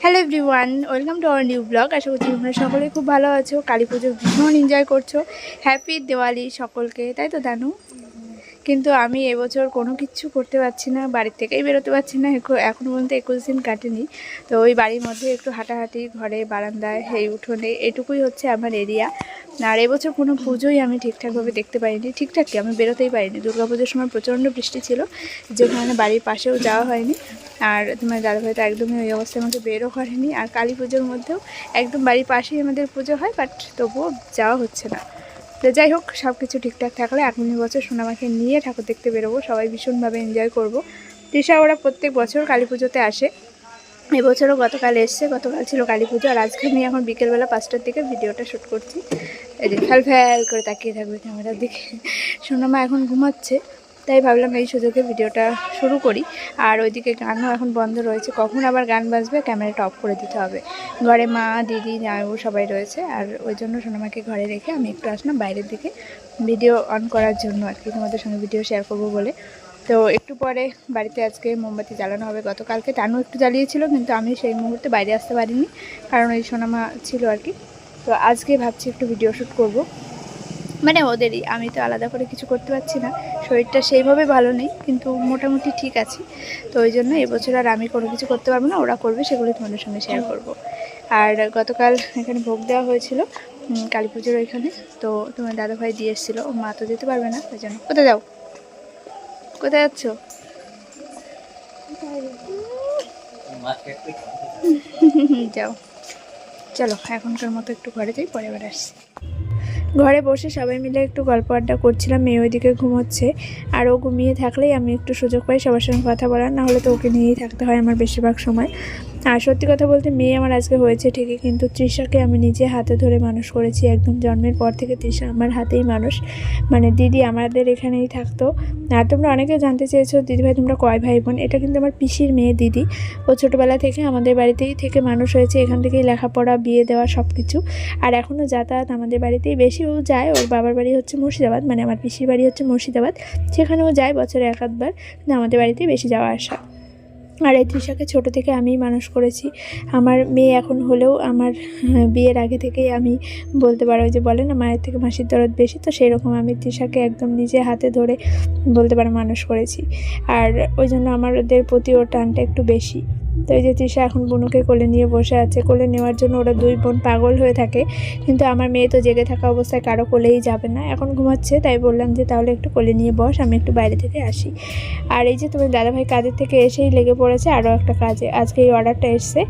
Hello everyone welcome to our new blog আশা করছি তোমরা সকলে খুব ভালো আছো। কালী পুজো ভীষণ এনজয় করছ। হ্যাপি দিওয়ালি সকলকে, তাই তো দানু? কিন্তু আমি এবছর কোনো কিছু করতে পারছি না বাড়ির থেকেই বেরোতে পারছি না, এখো- এখনও পর্যন্ত একুশ দিন কাটেনি। তো ওই বাড়ির মধ্যে একটু হাঁটাহাঁটি, ঘরে বারান্দায় এই উঠোনে, এটুকুই হচ্ছে আমার এরিয়া আর এবছর কোনো পুজোই আমি ঠিকঠাকভাবে দেখতে পাইনি। ঠিকঠাক কি? আমি বেরোতেই পারিনি। দুর্গাপুজোর সময় প্রচণ্ড বৃষ্টি ছিল যে কারণে বাড়ির পাশেও যাওয়া হয়নি। আর তোমার দাদাভাই তো একদমই ওই অবস্থায় আমাকে বেরও করেনি। আর কালী পুজোর মধ্যেও একদম বাড়ির পাশেই আমাদের পুজো হয় বাট তবুও যাওয়া হচ্ছে না। তো যাই হোক সব কিছু ঠিকঠাক থাকলে আগামী বছর সোনামাকে নিয়ে ঠাকুর দেখতে বেরোবো, সবাই ভীষণভাবে এনজয় করব। তৃষা ওরা প্রত্যেক বছর কালী পুজোতে আসে। এবছরও গতকাল এসছে, গতকাল ছিল কালী পুজো, আর আজকে আমি এখন বিকেলবেলা পাঁচটার দিকে ভিডিওটা শ্যুট করছি। এই যে ফ্যাল ফ্যাল করে তাকিয়ে থাকবে ক্যামেরার দিকে। সোনামা এখন ঘুমাচ্ছে। তাই ভাবলাম এই সুযোগে ভিডিওটা শুরু করি। আর ওইদিকে গানও এখন বন্ধ রয়েছে। কখন আবার গান বাজবে? ক্যামেরাটা অফ করে দিতে হবে। ঘরে মা, দিদি জামাইবু সবাই রয়েছে। আর ওই জন্য সোনামাকে ঘরে রেখে আমি একটু আসলাম বাইরের দিকে ভিডিও অন করার জন্য আর কি। তোমাদের সঙ্গে ভিডিও শেয়ার করব বলে। তো একটু পরে বাড়িতে আজকে মোমবাতি জ্বালানো হবে। গতকালকে টানু একটু জ্বালিয়েছিল, কিন্তু আমি সেই মুহূর্তে বাইরে আসতে পারিনি। কারণ ওই সোনামা ছিল আর কি। তো আজকে ভাবছি একটু ভিডিও শ্যুট করব। মানে ওদেরই, আমি তো আলাদা করে কিছু করতে পারছি না। শরীরটা সেইভাবে ভালো নেই, কিন্তু মোটামুটি ঠিক আছে। তো ওই জন্য এবছর আর আমি কোনো কিছু করতে পারব না, ওরা করবে সেগুলি তোমাদের সঙ্গে শেয়ার করব। আর গতকাল এখানে ভোগ দেওয়া হয়েছিল কালী পুজোর ওইখানে। তো তোমার দাদাভাই দিয়ে এসেছিল, ও মা তো যেতে পারবে না, ওই জন্য। কোথায় যাও? কোথায় যাচ্ছ? যাও। চলো, এখনকার মতো একটু ঘরে যাই, পরে আবার আসছি। ঘরে বসে সবাই মিলে একটু গল্প আড্ডা করছিলাম, মেয়ে ওইদিকে ঘুমোচ্ছে। আর ও ঘুমিয়ে থাকলেই আমি একটু সুযোগ পাই সবার সঙ্গে কথা বলার না হলে তো ওকে নিয়েই থাকতে হয় আমার বেশিরভাগ সময়। আর সত্যি কথা বলতে মেয়ে আমার আজকে হয়েছে ঠিকই, কিন্তু তৃষাকে আমি নিজে হাতে ধরে মানুষ করেছি। একদম জন্মের পর থেকে তৃষা আমার হাতেই মানুষ। মানে দিদি আমাদের এখানেই থাকতো। আর তোমরা অনেকে জানতে চেয়েছো দিদিভাই তোমরা কয় ভাই বোন? এটা কিন্তু আমার পিসির মেয়ে দিদি। ও ছোটোবেলা থেকে আমাদের বাড়িতেই থেকে মানুষ হয়েছে। এখান থেকেই লেখাপড়া, বিয়ে দেওয়া সব কিছু আর এখনও যাতায়াত আমাদের বাড়িতেই বেশি ও যায়। ওর বাবার বাড়ি হচ্ছে মুর্শিদাবাদ মানে আমার পিসির বাড়ি হচ্ছে মুর্শিদাবাদ। সেখানেও যায় বছরে এক আধবার। কিন্তু আমাদের বাড়িতেই বেশি যাওয়া আসা। আর এই তৃষাকে ছোটো থেকে আমি মানুষ করেছি। আমার মেয়ে এখন হলেও আমার হ্যাঁ, বিয়ের আগে থেকেই আমি বলতে পারো যে বলে না মায়ের থেকে মাসির দরদ বেশি তো সেই রকম আমি তৃষাকে একদম নিজে হাতে ধরে বলতে পারো মানুষ করেছি। আর ওই জন্য আমাদের ওদের প্রতি ওর টানটা একটু বেশি। তো এই যে তৃষা এখন বুনুকে কোলে নিয়ে বসে আছে। কোলে নেওয়ার জন্য ওরা দুই বোন পাগল হয়ে থাকে। কিন্তু আমার মেয়ে তো জেগে থাকা অবস্থায় কারও কোলেই যাবে না। এখন ঘুমাচ্ছে, তাই বললাম যে তাহলে একটু কোলে নিয়ে বস, আমি একটু বাইরে থেকে আসি। আর এই যে তোমার দাদাভাই কাজের থেকে এসেই লেগে পড়েছে আরও একটা কাজে। আজকে এই অর্ডারটা এসছে।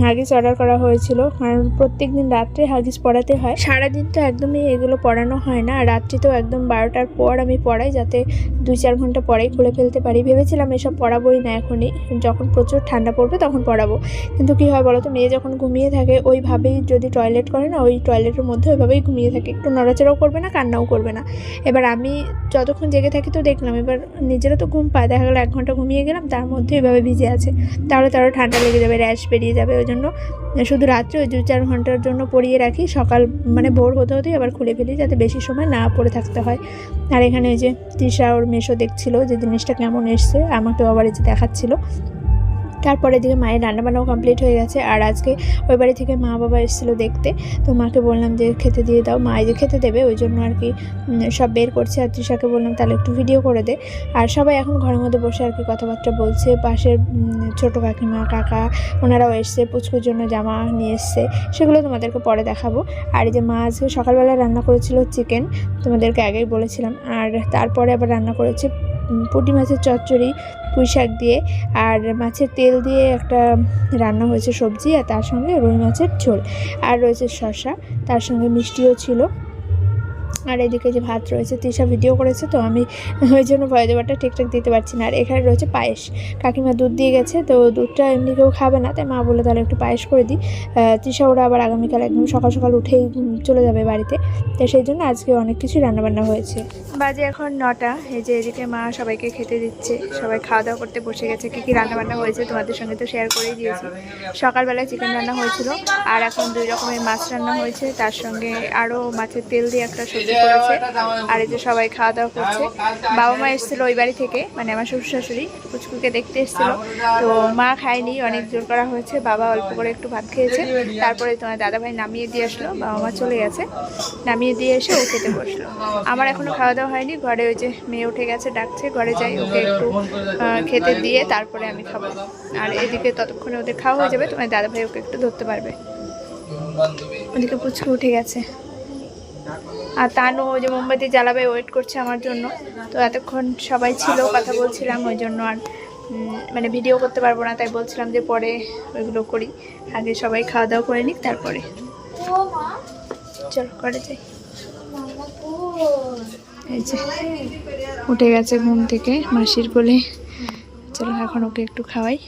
হাগিস অর্ডার করা হয়েছিল। কারণ প্রত্যেক দিন রাত্রে হাগিস পড়াতে হয়। সারাদিন তো একদমই এগুলো পড়ানো হয় না। রাত্রি তো একদম বারোটার পর আমি পড়াই যাতে দুই চার ঘণ্টা পরেই খুলে ফেলতে পারি। ভেবেছিলাম এসব পড়াবোই না এখনই। যখন প্রচুর ঠান্ডা পড়বে তখন পড়াবো। কিন্তু কী হয় বলো তো মেয়ে যখন ঘুমিয়ে থাকে, ওইভাবেই যদি টয়লেট করে না, ওই টয়লেটের মধ্যে ওইভাবেই ঘুমিয়ে থাকে। একটু নড়াচড়াও করবে না, কান্নাও করবে না। এবার আমি যতক্ষণ জেগে থাকি তো দেখলাম, এবার নিজেরও তো ঘুম পায়। দেখা গেলো এক ঘণ্টা ঘুমিয়ে গেলাম, তার মধ্যে এভাবে ভিজে আছে। তাহলে তারও ঠান্ডা লেগে যাবে, র্যাশ বেরিয়ে যাবে। ওই জন্য শুধু রাত্রে ওই দু চার ঘণ্টার জন্য পরিয়ে রাখি। সকাল মানে ভোর হতে হতেই আবার খুলে ফেলি, যাতে বেশি সময় না পড়ে থাকতে হয়। আর এখানে ওই যে তৃষা ওর মেশো দেখছিল যে জিনিসটা কেমন এসছে আমাকেও আবার এসে দেখাচ্ছিল। তারপরে দিকে মায়ের রান্নাবান্নাও কমপ্লিট হয়ে গেছে। আর আজকে ওই বাড়ি থেকে মা বাবা এসেছিল দেখতে। তো মাকে বললাম যে, খেতে দিয়ে দাও। মা যে খেতে দেবে, ওই জন্য আর কি সব বের করছে। আর তৃষাকে বললাম, তাহলে একটু ভিডিও করে দে। আর সবাই এখন ঘরের মধ্যে বসে আর কি কথাবার্তা বলছে। পাশের ছোটো কাকিমা, কাকা, ওনারাও এসছে, পুচকুর জন্য জামা নিয়ে এসছে। সেগুলো তোমাদেরকে পরে দেখাবো। আর এই যে মা আজকে সকালবেলা রান্না করেছিল চিকেন তোমাদেরকে আগেই বলেছিলাম। আর তারপরে আবার রান্না করেছে পুঁটি মাছের চচ্চড়ি। পুঁই শাক দিয়ে আর মাছের তেল দিয়ে একটা রান্না হয়েছে সবজি আর তার সঙ্গে রুই মাছের ঝোল। আর রয়েছে শসা, তার সঙ্গে মিষ্টিও ছিল। আর এদিকে যে ভাত রয়েছে, তৃষা ভিডিও করেছে, তো আমি ওই জন্য ভয় দেওয়াটা ঠিকঠাক দিতে পারছি না। আর এখানে রয়েছে পায়েস। কাকিমা দুধ দিয়ে গেছে, তো দুধটা এমনি কেউ খাবে না, তাই মা বলে তাহলে একটু পায়েস করে দিই। তৃষা ওরা আবার আগামীকাল একদম সকাল সকাল উঠেই চলে যাবে বাড়িতে। তো সেই জন্য আজকে অনেক কিছু রান্নাবান্না হয়েছে। বাজে এখন নটা, এই যে এদিকে মা সবাইকে খেতে দিচ্ছে, সবাই খাওয়া দাওয়া করতে বসে গেছে, কী কী রান্নাবান্না হয়েছে তোমাদের সঙ্গে তো শেয়ার করেই দিয়েছি। সকালবেলায় চিকেন রান্না হয়েছিল, আর এখন দুই রকমের মাছ রান্না হয়েছে, তার সঙ্গে আরও মাছের তেল দিয়ে একটা সবজি বসে পড়েছে আর এই যে সবাই খাওয়া দাওয়া করছে। বাবা মা এসেছিল ওই বাড়ি থেকে মানে আমার শ্বশুর শাশুড়ি পুচকুকে দেখতে এসেছিল। তো মা খায়নি অনেক জোর করা হয়েছে। বাবা অল্প করে একটু ভাত খেয়েছে। তারপরে তোমার দাদাভাই নামিয়ে দিয়ে আসলো। বাবা মা চলে গেছে। নামিয়ে দিয়ে এসে ও খেতে বসল। আমার এখনও খাওয়া দাওয়া হয়নি। ঘরে ওই যে মেয়ে উঠে গেছে ডাকছে। ঘরে যাই ওকে একটু খেতে দিয়ে তারপরে আমি খাব। আর এদিকে ততক্ষণে ওদের খাওয়া হয়ে যাবে। তোমার দাদাভাই ওকে একটু ধরতে পারবে। ওদিকে পুচকু উঠে গেছে। আর তানু যে মোমবাতি জ্বালাবে ওয়েট করছে আমার জন্য। তো এতক্ষণ সবাই ছিল, কথা বলছিলাম, ওই জন্য আর মানে ভিডিও করতে পারব না, তাই বলছিলাম যে পরে ওইগুলো করি। আগে সবাই খাওয়া দাওয়া করে নিক, তারপরে। চলো করে যাই। এই যে, উঠে গেছে ঘুম থেকে মাসির কোলে। চলো, এখন ওকে একটু খাওয়াই।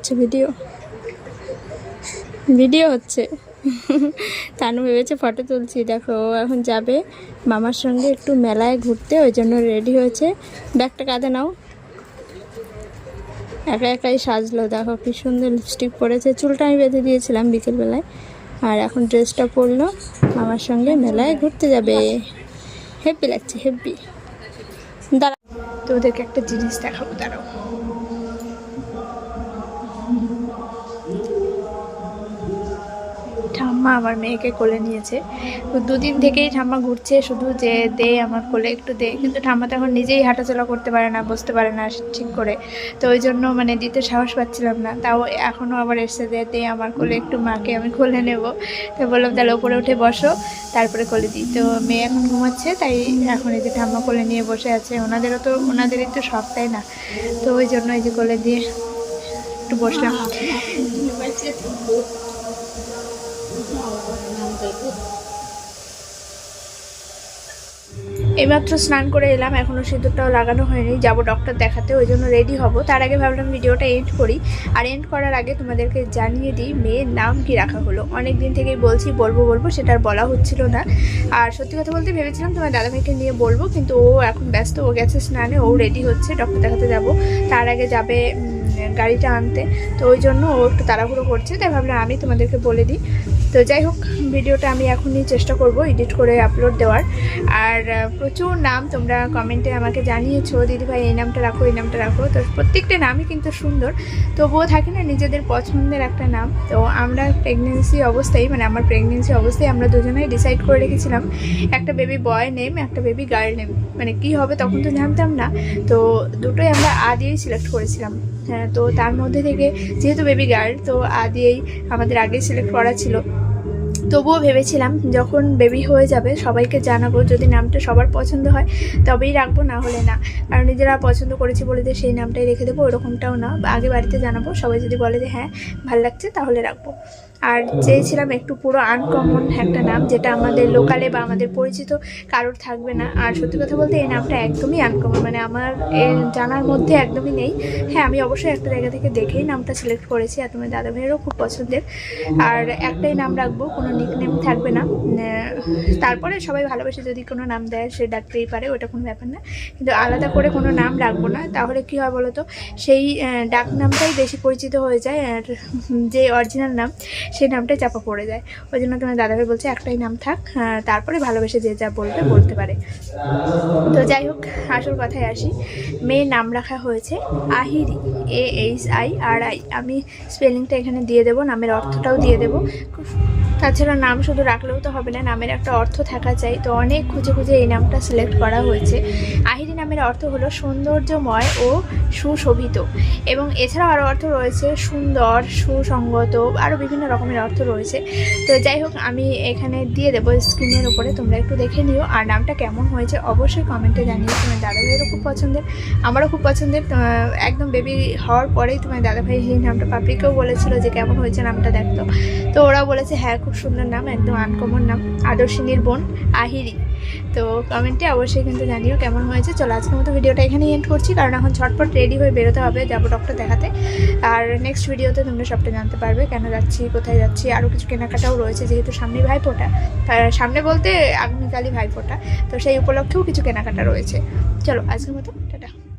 হচ্ছে ভিডিও ভিডিও হচ্ছে। তানু ভেবেছে ফটো তুলছি। দেখো, ও এখন যাবে মামার সঙ্গে একটু মেলায় ঘুরতে, ওই জন্য রেডি হয়েছে। ব্যাগটা কাঁধে নাও। একা একাই সাজলো। দেখো কি সুন্দর লিপস্টিক পরেছে। চুলটা আমি বেঁধে দিয়েছিলাম বিকেলবেলায়। আর এখন ড্রেসটা পরলো। মামার সঙ্গে মেলায় ঘুরতে যাবে। হেব্বি লাগছে হেব্বি দাঁড়া। তো ওদেরকে একটা জিনিস দেখাবো, দাঁড়াও। ঠাম্মা আমার মেয়েকে কোলে নিয়েছে। তো দুদিন থেকেই ঠাম্মা ঘুরছে, শুধু যে দে, আমার কোলে একটু দে। কিন্তু ঠাম্মা তো এখন নিজেই হাঁটাচলা করতে পারে না, বসতে পারে না ঠিক করে। তো ওই জন্য মানে দিতে সাহস পাচ্ছিলাম না। তাও এখনও আবার এসে দে দে আমার কোলে একটু মাকে আমি কোলে নেব। তো বললাম, তাহলে ওপরে উঠে বসো, তারপরে কোলে দিই। তো মেয়ে এখন ঘুমাচ্ছে, তাই এখন এই যে ঠাম্মা কোলে নিয়ে বসে আছে। ওনাদেরও তো, ওনাদেরই তো সব তাই না? তো ওই জন্য এই যে কোলে দিয়ে একটু বসলাম। এইমাত্র স্নান করে এলাম এখনও সিঁদুরটাও লাগানো হয়নি। যাব ডক্টর দেখাতে, ওই জন্য রেডি হব। তার আগে ভাবলাম ভিডিওটা এন্ড করি। আর এন্ড করার আগে তোমাদেরকে জানিয়ে দিই, মেয়ের নাম কি রাখা হলো? অনেক দিন থেকেই বলছি, বলব বলব, সেটা আর বলা হচ্ছিল না। আর সত্যি কথা বলতে ভেবেছিলাম তোমার দাদাভাইকে নিয়ে বলব, কিন্তু ও এখন ব্যস্ত, ও গেছে স্নানে, ও রেডি হচ্ছে ডক্টর দেখাতে যাব। তার আগে যাবে গাড়িটা আনতে। তো ওই জন্য ও একটু তাড়াহুড়ো করছে, তাই ভাবলাম আমি তোমাদেরকে বলে দিই। তো যাই হোক, ভিডিওটা আমি এখনই চেষ্টা করব এডিট করে আপলোড দেওয়ার। আর প্রচুর নাম তোমরা কমেন্টে আমাকে জানিয়েছো, দিদিভাই এই নামটা রাখো, এই নামটা রাখো। তো প্রত্যেকটা নামই কিন্তু সুন্দর। তবুও থাকে না নিজেদের পছন্দের একটা নাম। তো আমরা প্রেগনেন্সি অবস্থায় মানে আমার প্রেগনেন্সি অবস্থায় আমরা দুজনেই ডিসাইড করে রেখেছিলাম, একটা বেবি বয় নেম একটা বেবি গার্ল নেম মানে কি হবে তখন তো জানতাম না। তো দুটোই আমরা আ দিয়েই সিলেক্ট করেছিলাম। তো তার মধ্যে থেকে যেহেতু বেবি গার্ল তো আদিয়েই দিয়েই আমাদের আগে সিলেক্ট করা ছিল। তবুও ভেবেছিলাম যখন বেবি হয়ে যাবে, সবাইকে জানাব যদি নামটা সবার পছন্দ হয়, তবেই রাখব, না হলে না। কারণ নিজেরা পছন্দ করেছি বলে যে সেই নামটাই রেখে দেবো, ওরকমটাও না। আগে বাড়িতে জানাব, সবাই যদি বলে যে হ্যাঁ ভালো লাগছে, তাহলে রাখব। আর চেয়েছিলাম একটু পুরো আনকমন একটা নাম, যেটা আমাদের লোকালে বা আমাদের পরিচিত কারোর থাকবে না। আর সত্যি কথা বলতে এই নামটা একদমই আনকমন মানে আমার জানার মধ্যে একদমই নেই। হ্যাঁ আমি অবশ্যই একটা জায়গা থেকে দেখেই নামটা সিলেক্ট করেছি, আর তোমার দাদা ভাইয়েরও খুব পছন্দের। আর একটাই নাম রাখব, কোনো নিকনেম থাকবে না। তারপরে সবাই ভালোবেসে যদি কোনো নাম দেয়, সে ডাকতেই পারে, ওটা কোনো ব্যাপার না। কিন্তু আলাদা করে কোনো নাম রাখব না। তাহলে কী হয় বলো তো সেই ডাক নামটাই বেশি পরিচিত হয়ে যায়, আর যে অরিজিনাল নাম সেই নামটাই চাপা পড়ে যায়। ওই জন্য তোমার দাদাভাই বলছে, একটাই নাম থাক তারপরে ভালোবেসে যে যা বলবে, বলতে পারে। তো যাই হোক, আসল কথায় আসি। মেয়ের নাম রাখা হয়েছে Ahiri, A H I R I. আমি স্পেলিংটা এখানে দিয়ে দেবো, নামের অর্থটাও দিয়ে দেবো। তাছাড়া নাম শুধু রাখলেও তো হবে না, নামের একটা অর্থ থাকা চাই। তো অনেক খুঁজে খুঁজে এই নামটা সিলেক্ট করা হয়েছে। আহিরি নামের অর্থ হলো সৌন্দর্যময় ও সুশোভিত। এবং এছাড়াও আরও অর্থ রয়েছে সুন্দর সুসঙ্গত আরও বিভিন্ন রকমের অর্থ রয়েছে। তো যাই হোক, আমি এখানে দিয়ে দেবো স্ক্রিনের উপরে, তোমরা একটু দেখে নিও আর নামটা কেমন হয়েছে। অবশ্যই কমেন্টে জানিও তোমার দাদাভাইয়েরও খুব পছন্দের। আমারও খুব পছন্দের। একদম বেবি হওয়ার পরেই তোমার দাদাভাই এই নামটা পাবলিকেও বলেছিল যে, কেমন হয়েছে নামটা দেখতো? তো ওরা বলেছে হ্যাঁ সুন্দর নাম, একদম আনকমন নাম, আদর্শিনীর বোন আহিরি। তো কমেন্টে অবশ্যই কিন্তু জানিও কেমন হয়েছে। চলো আজকের মতো ভিডিওটা এখানেই এন্ড করছি, কারণ এখন ঝটপট রেডি হয়ে বেরোতে হবে, যাব ডক্টর দেখাতে। আর নেক্সট ভিডিওতে তোমরা সবটা জানতে পারবে, কেন যাচ্ছি, কোথায় যাচ্ছি আরও কিছু কেনাকাটাও রয়েছে, যেহেতু সামনে ভাইফোঁটা। সামনে বলতে আগামীকালই ভাইফোঁটা, তো সেই উপলক্ষেও কিছু কেনাকাটা রয়েছে। চলো আজকের মতো, টাটা।